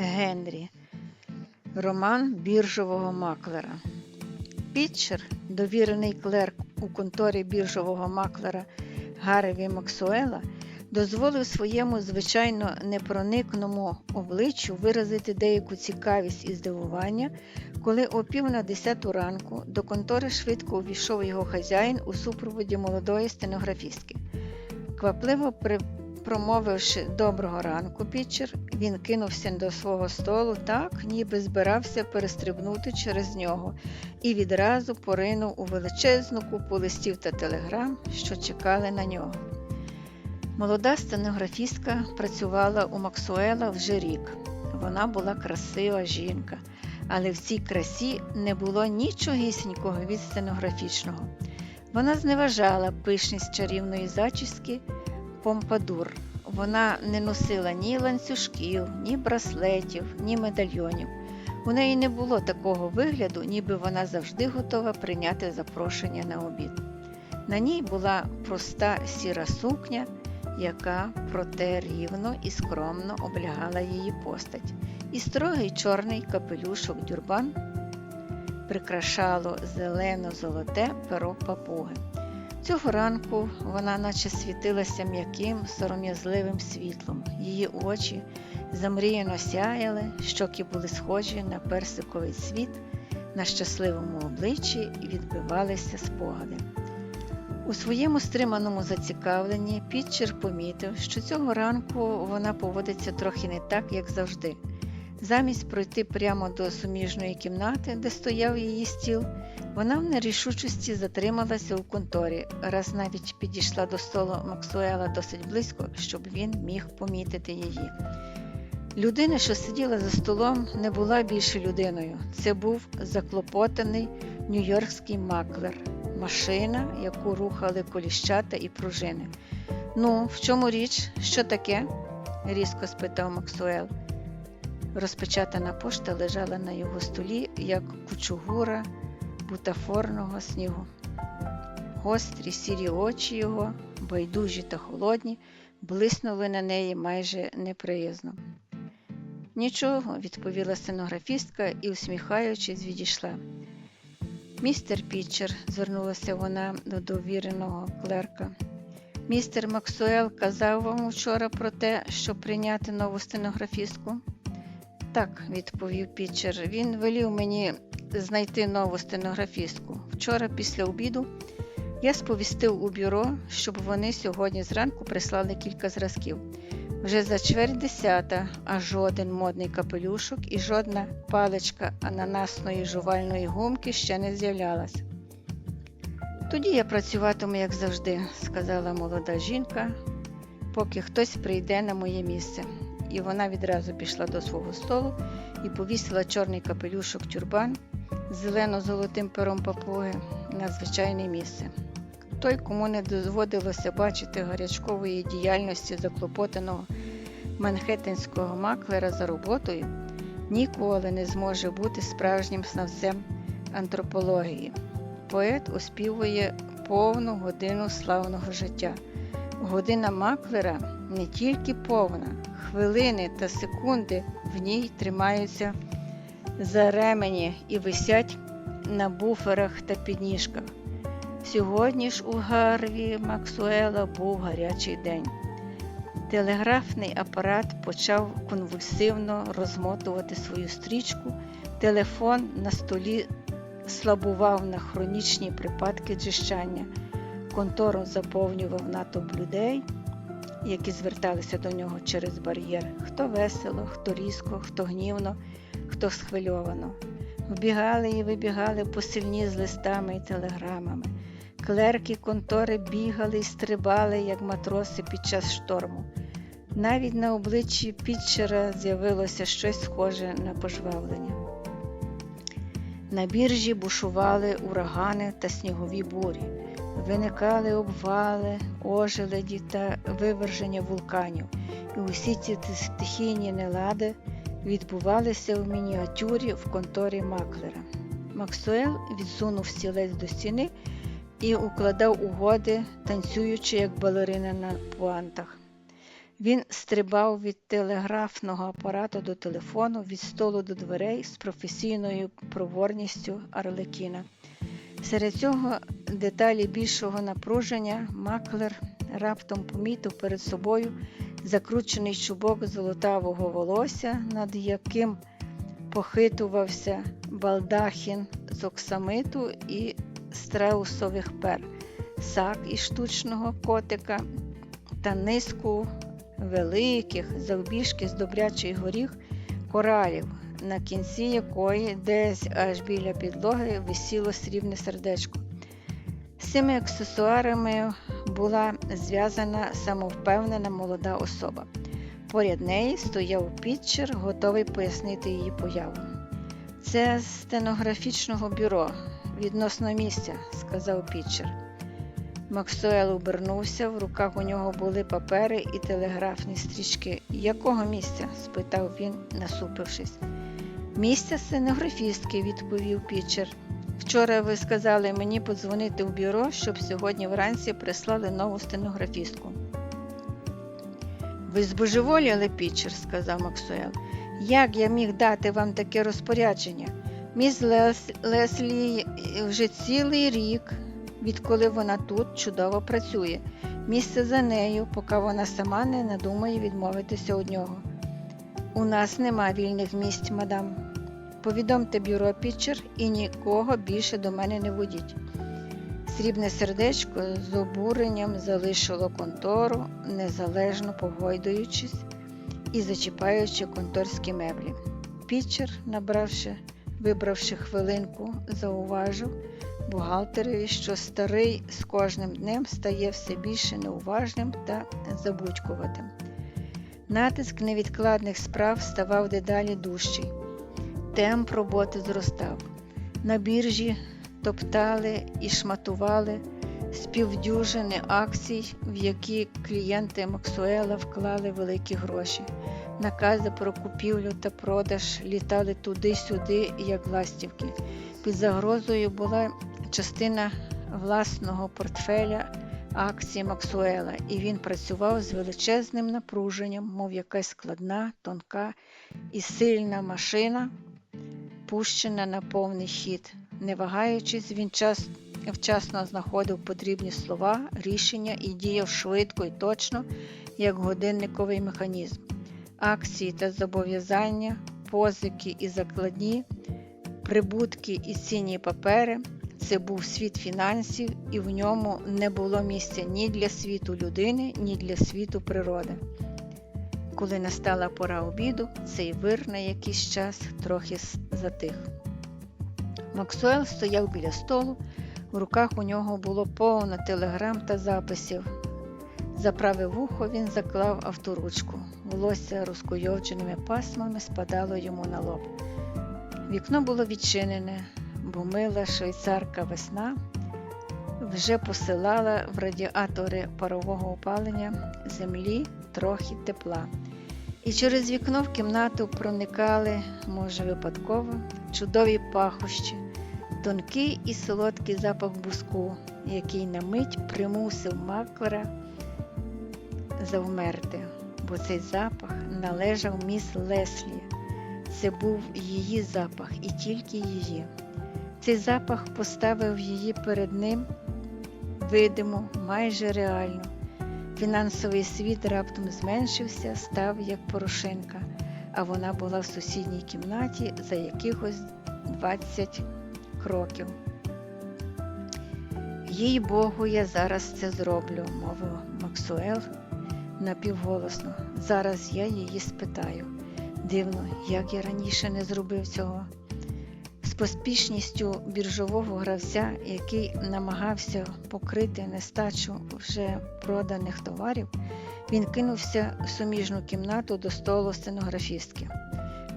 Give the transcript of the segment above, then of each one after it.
Генрі. Роман біржового маклера. Пітчер, довірений клерк у конторі біржового маклера Гареві Максуела, дозволив своєму звичайно непроникному обличчю виразити деяку цікавість і здивування, коли о пів на десяту ранку до контори швидко увійшов його хазяїн у супроводі молодої стенографістки. Квапливо при... промовивши доброго ранку, Пітчер, він кинувся до свого столу так, ніби збирався перестрибнути через нього, і відразу поринув у величезну купу листів та телеграм, що чекали на нього. Молода стенографістка працювала у Максуела вже рік. Вона була красива жінка, але в цій красі не було нічогісінького від стенографічного. Вона зневажала пишність чарівної зачіски помпадур. Вона не носила ні ланцюжків, ні браслетів, ні медальйонів. У неї не було такого вигляду, ніби вона завжди готова прийняти запрошення на обід. На ній була проста сіра сукня, яка проте рівно і скромно облягала її постать, і строгий чорний капелюшок дюрбан прикрашало зелено-золоте перо папуги. Цього ранку вона наче світилася м'яким, сором'язливим світлом. Її очі замріяно сяяли, щоки були схожі на персиковий світ, на щасливому обличчі відбивалися спогади. У своєму стриманому зацікавленні Пітчер помітив, що цього ранку вона поводиться трохи не так, як завжди. Замість пройти прямо до суміжної кімнати, де стояв її стіл, вона в нерішучості затрималася у конторі, раз навіть підійшла до столу Максуела досить близько, щоб він міг помітити її. Людина, що сиділа за столом, не була більше людиною. Це був заклопотаний нью-йоркський маклер, машина, яку рухали коліщата і пружини. Ну, в чому річ? Що таке? різко спитав Максуел. Розпечатана пошта лежала на його столі, як кучугура бутафорного снігу. Гострі сірі очі його, байдужі та холодні, блиснули на неї майже неприязно. Нічого, відповіла стенографістка і, усміхаючись, відійшла. Містер Пітчер, звернулася вона до довіреного клерка. Містер Максуел казав вам вчора про те, щоб прийняти нову стенографістку? Так, відповів Пітчер. Він велів мені знайти нову стенографістку. Вчора після обіду я сповістив у бюро, щоб вони сьогодні зранку прислали кілька зразків. Вже за чверть десята, а жоден модний капелюшок і жодна паличка ананасної жувальної гумки ще не з'являлась. Тоді я працюватиму, як завжди, сказала молода жінка, поки хтось прийде на моє місце. І вона відразу пішла до свого столу і повісила чорний капелюшок тюрбан з зелено-золотим пером папуги на звичайне місце. Той, кому не доводилося бачити гарячкової діяльності заклопотаного манхеттенського маклера за роботою, ніколи не зможе бути справжнім знавцем антропології. Поет оспівує повну годину славного життя. Година маклера не тільки повна, хвилини та секунди в ній тримаються за ремені і висять на буферах та підніжках. Сьогодні ж у Гарві Максуела був гарячий день. Телеграфний апарат почав конвульсивно розмотувати свою стрічку, телефон на столі слабував на хронічні припадки джищання, контору заповнював натовп людей, які зверталися до нього через бар'єр, хто весело, хто різко, хто гнівно, хто схвильовано. Вбігали і вибігали посильні з листами і телеграмами. Клерки контори бігали і стрибали, як матроси під час шторму. Навіть на обличчі Пітчера з'явилося щось схоже на пожвавлення. На біржі бушували урагани та снігові бурі, виникали обвали, ожеледі та виверження вулканів, і усі ці стихійні нелади відбувалися в мініатюрі в конторі Маклера. Максуел відсунув стілець до стіни і укладав угоди, танцюючи як балерина на пуантах. Він стрибав від телеграфного апарату до телефону, від столу до дверей з професійною проворністю Арлекіна. Серед цього деталі більшого напруження Маклер раптом помітив перед собою закручений чубок золотавого волосся, над яким похитувався балдахін з оксамиту і страусових пер, сак із штучного котика та низку великих завбіжки з добрячий горіх коралів, на кінці якої десь аж біля підлоги висіло срібне сердечко. З цими аксесуарами була зв'язана самовпевнена молода особа. Поряд неї стояв Пітчер, готовий пояснити її появу. Це з стенографічного бюро відносно місця, сказав Пітчер. Максуел обернувся, в руках у нього були папери і телеграфні стрічки. Якого місця? спитав він, насупившись. Місця стенографістки, відповів Пітчер. Вчора ви сказали мені подзвонити в бюро, щоб сьогодні вранці прислали нову стенографістку. Ви збожеволіли, Пітчер, сказав Максуел. Як я міг дати вам таке розпорядження? Міс Лес... Леслі вже цілий рік, відколи вона тут чудово працює. Місце за нею, поки вона сама не надумає відмовитися від нього. У нас нема вільних місць, мадам. Повідомте бюро Пітчер і нікого більше до мене не водіть. Срібне сердечко з обуренням залишило контору, незалежно погойдуючись і зачіпаючи конторські меблі. Пітчер, набравши, вибравши хвилинку, зауважив бухгалтерові, що старий з кожним днем стає все більше неуважним та забудькуватим. Натиск невідкладних справ ставав дедалі дужчий. Темп роботи зростав. На біржі топтали і шматували співдюжини акцій, в які клієнти Максуела вклали великі гроші. Накази про купівлю та продаж літали туди-сюди, як ластівки. Під загрозою була частина власного портфеля акцій Максуела, і він працював з величезним напруженням, мов якась складна, тонка і сильна машина, пущена на повний хід. Не вагаючись, він час, вчасно знаходив потрібні слова, рішення і діяв швидко і точно, як годинниковий механізм. Акції та зобов'язання, позики і закладні, прибутки і цінні папери це був світ фінансів, і в ньому не було місця ні для світу людини, ні для світу природи. Коли настала пора обіду, цей вир на якийсь час трохи затих. Максуел стояв біля столу, в руках у нього було повно телеграм та записів. За праве вухо він заклав авторучку. Волосся розкуйовдженими пасмами спадало йому на лоб. Вікно було відчинене, бо мила швейцарка весна вже посилала в радіатори парового опалення землі трохи тепла. І через вікно в кімнату проникали, може, випадково, чудові пахощі, тонкий і солодкий запах буску, який на мить примусив маклера завмерти, бо цей запах належав міс Леслі. Це був її запах і тільки її. Цей запах поставив її перед ним видимо, майже реально. Фінансовий світ раптом зменшився, став як порошинка, а вона була в сусідній кімнаті за якихось 20 кроків. Їй Богу, я зараз це зроблю, мовив Максуел напівголосно. Зараз я її спитаю. Дивно, як я раніше не зробив цього. Поспішністю біржового гравця, який намагався покрити нестачу вже проданих товарів, він кинувся в суміжну кімнату до столу стенографістки.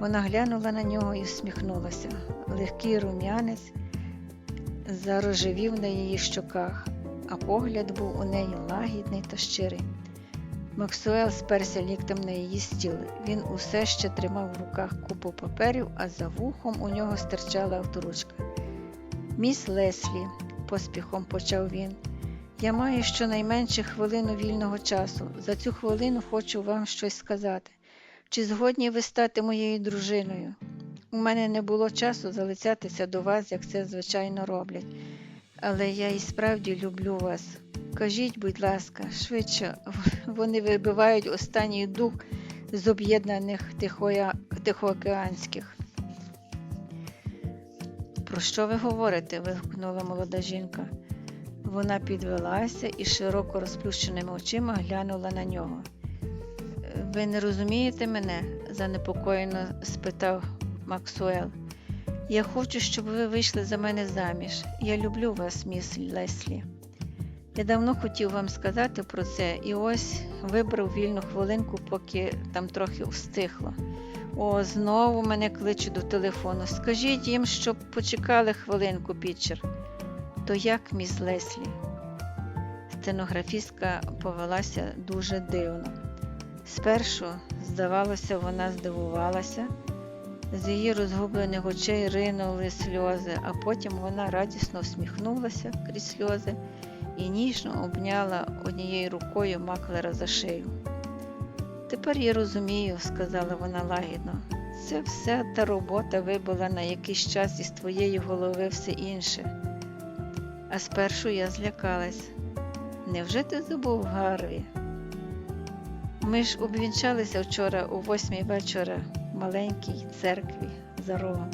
Вона глянула на нього і всміхнулася. Легкий рум'янець зарожевів на її щоках, а погляд був у неї лагідний та щирий. Максуел сперся ліктем на її стіл. Він усе ще тримав в руках купу паперів, а за вухом у нього стирчала авторучка. Міс Леслі, поспіхом почав він, Я маю щонайменше хвилину вільного часу. За цю хвилину хочу вам щось сказати. Чи згодні ви стати моєю дружиною? У мене не було часу залицятися до вас, як це звичайно роблять. Але я і справді люблю вас. Кажіть, будь ласка, швидше, вони вибивають останній дух з об'єднаних Тихоокеанських. Про що ви говорите? вигукнула молода жінка. Вона підвелася і широко розплющеними очима глянула на нього. Ви не розумієте мене? занепокоєно спитав Максуел. Я хочу, щоб ви вийшли за мене заміж. Я люблю вас, міс Леслі. Я давно хотів вам сказати про це і ось вибрав вільну хвилинку, поки там трохи встихло. О, знову мене кличуть до телефону. Скажіть їм, щоб почекали хвилинку, Пітчер. То як, міс Леслі? Стенографістка повелася дуже дивно. Спершу, здавалося, вона здивувалася. З її розгублених очей ринули сльози, а потім вона радісно всміхнулася крізь сльози і ніжно обняла однією рукою маклера за шию. Тепер я розумію, сказала вона лагідно. Це все та робота вибила на якийсь час із твоєї голови все інше. А спершу я злякалась. Невже ти забув Гарві? Ми ж обвінчалися вчора о восьмій вечора маленькій церкві за рогом.